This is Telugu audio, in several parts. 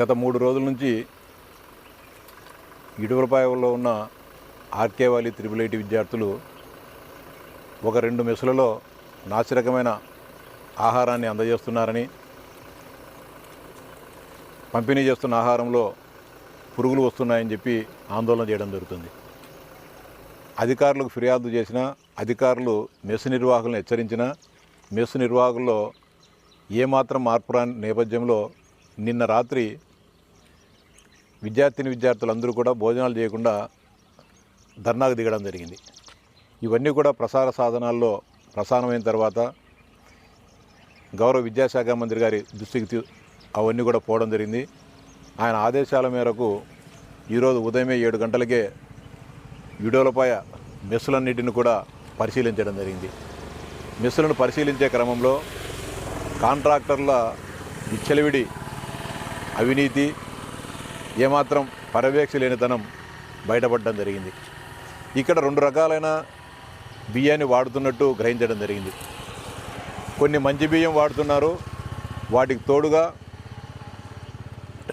గత మూడు రోజుల నుంచి ఇడువలపాయలో ఉన్న ఆర్కే వాలి త్రిబుల్ ఐటీ విద్యార్థులు ఒక రెండు మెసులలో నాసిరకమైన ఆహారాన్ని అందజేస్తున్నారని పంపిణీ చేస్తున్న ఆహారంలో పురుగులు వస్తున్నాయని చెప్పి ఆందోళన చేయడం జరుగుతుంది. అధికారులకు ఫిర్యాదు చేసిన అధికారులు మెస్సు నిర్వాహకులను హెచ్చరించిన మెస్సు నిర్వాహకుల్లో ఏమాత్రం మార్పు రాని నేపథ్యంలో నిన్న రాత్రి విద్యార్థిని విద్యార్థులందరూ కూడా భోజనాలు చేయకుండా ధర్నాకు దిగడం జరిగింది. ఇవన్నీ కూడా ప్రసార సాధనాల్లో ప్రసారమైన తర్వాత గౌరవ విద్యాశాఖ మంత్రి గారి దృష్టికి అవన్నీ కూడా పోవడం జరిగింది. ఆయన ఆదేశాల మేరకు ఈరోజు ఉదయమే ఏడు గంటలకే విడోలపాయ మెస్సులన్నిటిని కూడా పరిశీలించడం జరిగింది. మెస్సులను పరిశీలించే క్రమంలో కాంట్రాక్టర్ల విచ్చలవిడి అవినీతి ఏమాత్రం పర్యవేక్ష లేనితనం బయటపడడం జరిగింది. ఇక్కడ రెండు రకాలైన బియ్యాన్ని వాడుతున్నట్టు గ్రహించడం జరిగింది. కొన్ని మంచి బియ్యం వాడుతున్నారు. వాటికి తోడుగా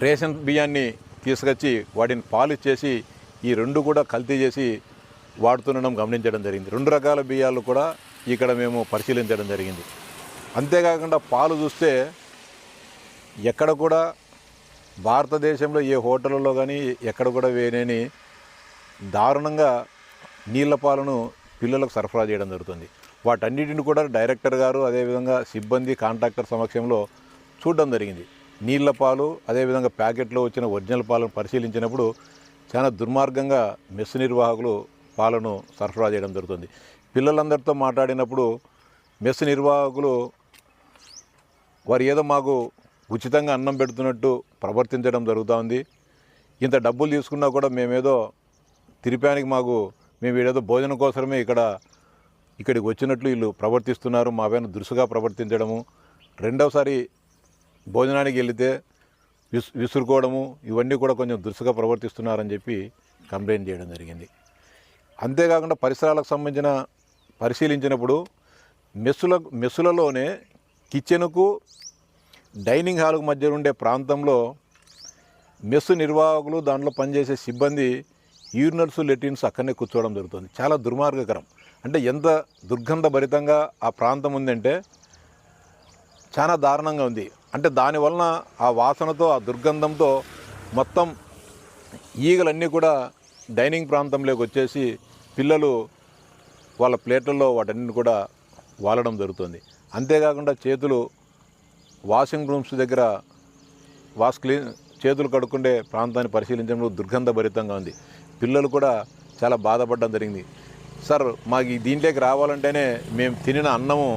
రేషన్ బియ్యాన్ని తీసుకొచ్చి వాటిని పాలిష్ చేసి ఈ రెండు కూడా కల్తీ చేసి వాడుతుండడం గమనించడం జరిగింది. రెండు రకాల బియ్యాలు కూడా ఇక్కడ మేము పరిశీలించడం జరిగింది. అంతేకాకుండా పాలు చూస్తే ఎక్కడ కూడా భారతదేశంలో ఏ హోటళ్ళలో కానీ ఎక్కడ కూడా వేయలేని దారుణంగా నీళ్ళ పాలను పిల్లలకు సరఫరా చేయడం జరుగుతుంది. వాటన్నిటిని కూడా డైరెక్టర్ గారు అదేవిధంగా సిబ్బంది కాంట్రాక్టర్ సమక్షంలో చూడడం జరిగింది. నీళ్ళ పాలు అదేవిధంగా ప్యాకెట్లో వచ్చిన ఒరిజినల్ పాలను పరిశీలించినప్పుడు చాలా దుర్మార్గంగా మెస్ నిర్వాహకులు పాలను సరఫరా చేయడం జరుగుతుంది. పిల్లలందరితో మాట్లాడినప్పుడు మెస్ నిర్వాహకులు వారు ఏదో మాకు ఉచితంగా అన్నం పెడుతున్నట్టు ప్రవర్తించడం జరుగుతోంది. ఇంత డబ్బులు తీసుకున్నా కూడా మేమేదో తిరిపానికి మాకు మేము ఏదో భోజనం కోసమే ఇక్కడ ఇక్కడికి వచ్చినట్లు వీళ్ళు ప్రవర్తిస్తున్నారు. మా పైన దురుసుగా ప్రవర్తించడము. రెండవసారి భోజనానికి వెళితే విసు విసురుకోవడము. ఇవన్నీ కూడా కొంచెం దురుసుగా ప్రవర్తిస్తున్నారని చెప్పి కంప్లైంట్ చేయడం జరిగింది. అంతేకాకుండా పరిసరాలకు సంబంధించిన పరిశీలించినప్పుడు మెస్సుల మెస్సులలోనే కిచెన్కు డైనింగ్ హాల్కు మధ్య ఉండే ప్రాంతంలో మెస్సు నిర్వాహకులు దాంట్లో పనిచేసే సిబ్బంది యూరినర్స్ లెటిన్స్ అక్కడనే కూర్చోవడం జరుగుతుంది. చాలా దుర్మార్గకరం. అంటే ఎంత దుర్గంధ భరితంగా ఆ ప్రాంతం ఉందంటే చాలా దారుణంగా ఉంది. అంటే దానివలన ఆ వాసనతో ఆ దుర్గంధంతో మొత్తం ఈగలన్నీ కూడా డైనింగ్ ప్రాంతంలోకి వచ్చేసి పిల్లలు వాళ్ళ ప్లేట్లలో వాటన్నిటిని కూడా వాలడం జరుగుతుంది. అంతేకాకుండా చేతులు వాషింగ్ రూమ్స్ దగ్గర వాష్ క్లీన్ చేతులు కడుక్కుండే ప్రాంతాన్ని పరిశీలించడంలో దుర్గంధభరితంగా ఉంది. పిల్లలు కూడా చాలా బాధపడడం జరిగింది. సార్ మాకు దీంట్లోకి రావాలంటేనే మేము తినిన అన్నము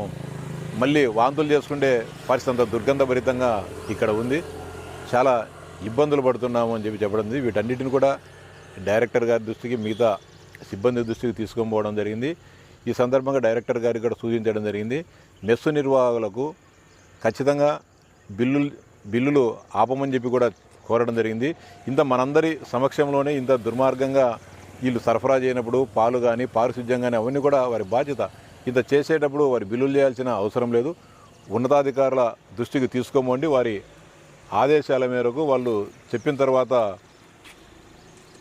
మళ్ళీ వాంతులు చేసుకుంటే పరిస్థితి అంత దుర్గంధభరితంగా ఇక్కడ ఉంది. చాలా ఇబ్బందులు పడుతున్నాము అని చెప్పి చెప్పడం వీటన్నిటిని కూడా డైరెక్టర్ గారి దృష్టికి మిగతా సిబ్బంది దృష్టికి తీసుకొని పోవడం జరిగింది. ఈ సందర్భంగా డైరెక్టర్ గారికి కూడా సూచించడం జరిగింది. మెస్సు నిర్వాహకులకు ఖచ్చితంగా బిల్లులు బిల్లులు ఆపమని చెప్పి కూడా కోరడం జరిగింది. ఇంత మనందరి సమక్షంలోనే ఇంత దుర్మార్గంగా వీళ్ళు సరఫరా చేయనప్పుడు పాలు కానీ పారిశుద్ధ్యం కానీ అవన్నీ కూడా వారి బాధ్యత. ఇంత చేసేటప్పుడు వారి బిల్లులు చేయాల్సిన అవసరం లేదు. ఉన్నతాధికారుల దృష్టికి తీసుకోమండి. వారి ఆదేశాల మేరకు వాళ్ళు చెప్పిన తర్వాత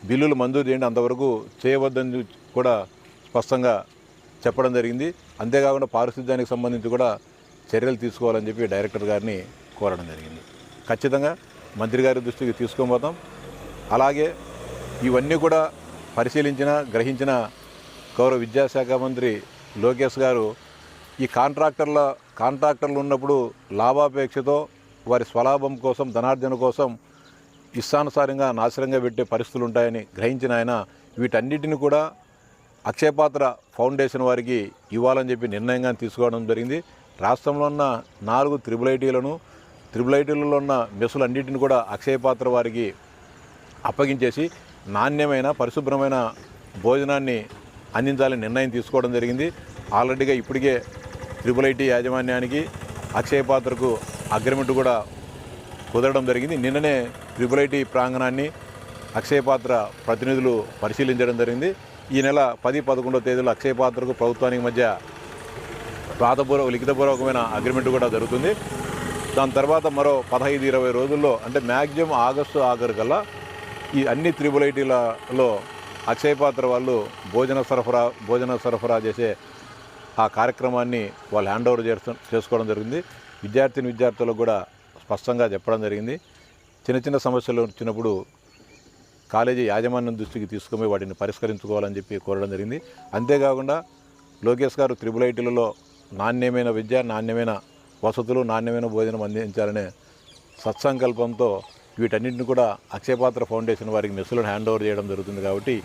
బిల్లులు మంజూరు చేయండి. అంతవరకు చేయవద్దని కూడా స్పష్టంగా చెప్పడం జరిగింది. అంతేకాకుండా పారిశుద్ధ్యానికి సంబంధించి కూడా చర్యలు తీసుకోవాలని చెప్పి డైరెక్టర్ గారిని కోరడం జరిగింది. ఖచ్చితంగా మంత్రి గారి దృష్టికి తీసుకొని పోతాం. అలాగే ఇవన్నీ కూడా పరిశీలించిన గ్రహించిన గౌరవ విద్యాశాఖ మంత్రి లోకేష్ గారు ఈ కాంట్రాక్టర్ల కాంట్రాక్టర్లు ఉన్నప్పుడు లాభాపేక్షతో వారి స్వలాభం కోసం ధనార్జన కోసం ఇష్టానుసారంగా నాశనంగా పెట్టే పరిస్థితులు ఉంటాయని గ్రహించిన ఆయన వీటన్నిటిని కూడా అక్షయపాత్ర ఫౌండేషన్ వారికి ఇవ్వాలని చెప్పి నిర్ణయంగా తీసుకోవడం జరిగింది. రాష్ట్రంలో ఉన్న నాలుగు త్రిబుల్ ఐటీలను త్రిబుల్ ఐటీలలో ఉన్న మెస్సులన్నింటిని కూడా అక్షయపాత్ర వారికి అప్పగించేసి నాణ్యమైన పరిశుభ్రమైన భోజనాన్ని అందించాలని నిర్ణయం తీసుకోవడం జరిగింది. ఆల్రెడీగా ఇప్పటికే త్రిబుల్ ఐటీ యాజమాన్యానికి అక్షయ పాత్రకు అగ్రిమెంట్ కూడా కుదరడం జరిగింది. నిన్ననే త్రిబుల్ ఐటీ ప్రాంగణాన్ని అక్షయ పాత్ర ప్రతినిధులు పరిశీలించడం జరిగింది. ఈ నెల పది పదకొండో తేదీలో అక్షయ పాత్రకు ప్రభుత్వానికి మధ్య వ్రాతపూర్వ లిఖితపూర్వకమైన అగ్రిమెంట్ కూడా జరుగుతుంది. దాని తర్వాత మరో పదహైదు ఇరవై రోజుల్లో అంటే మ్యాక్సిమం ఆగస్టు ఆఖరు కల్లా ఈ అన్ని త్రిబుల్ ఐటీలలో అక్షయ పాత్ర వాళ్ళు భోజన సరఫరా భోజన సరఫరా చేసే ఆ కార్యక్రమాన్ని వాళ్ళు హ్యాండ్ ఓవర్ చేస్తు చేసుకోవడం జరిగింది. విద్యార్థిని విద్యార్థులకు కూడా స్పష్టంగా చెప్పడం జరిగింది. చిన్న చిన్న సమస్యలు వచ్చినప్పుడు కాలేజీ యాజమాన్యం దృష్టికి తీసుకుని వాటిని పరిష్కరించుకోవాలని చెప్పి కోరడం జరిగింది. అంతేకాకుండా లోకేష్ గారు త్రిబుల్ ఐటీలలో నాణ్యమైన విద్య నాణ్యమైన వసతులు నాణ్యమైన భోజనం అందించాలనే సత్సంకల్పంతో వీటన్నింటిని కూడా అక్షయపాత్ర ఫౌండేషన్ వారికి మెస్సులను హ్యాండ్ ఓవర్ చేయడం జరుగుతుంది కాబట్టి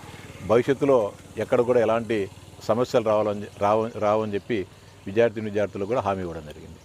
భవిష్యత్తులో ఎక్కడ కూడా ఎలాంటి సమస్యలు రావాలని రావ రావని చెప్పి విద్యార్థిని విద్యార్థులకు కూడా హామీ ఇవ్వడం జరిగింది.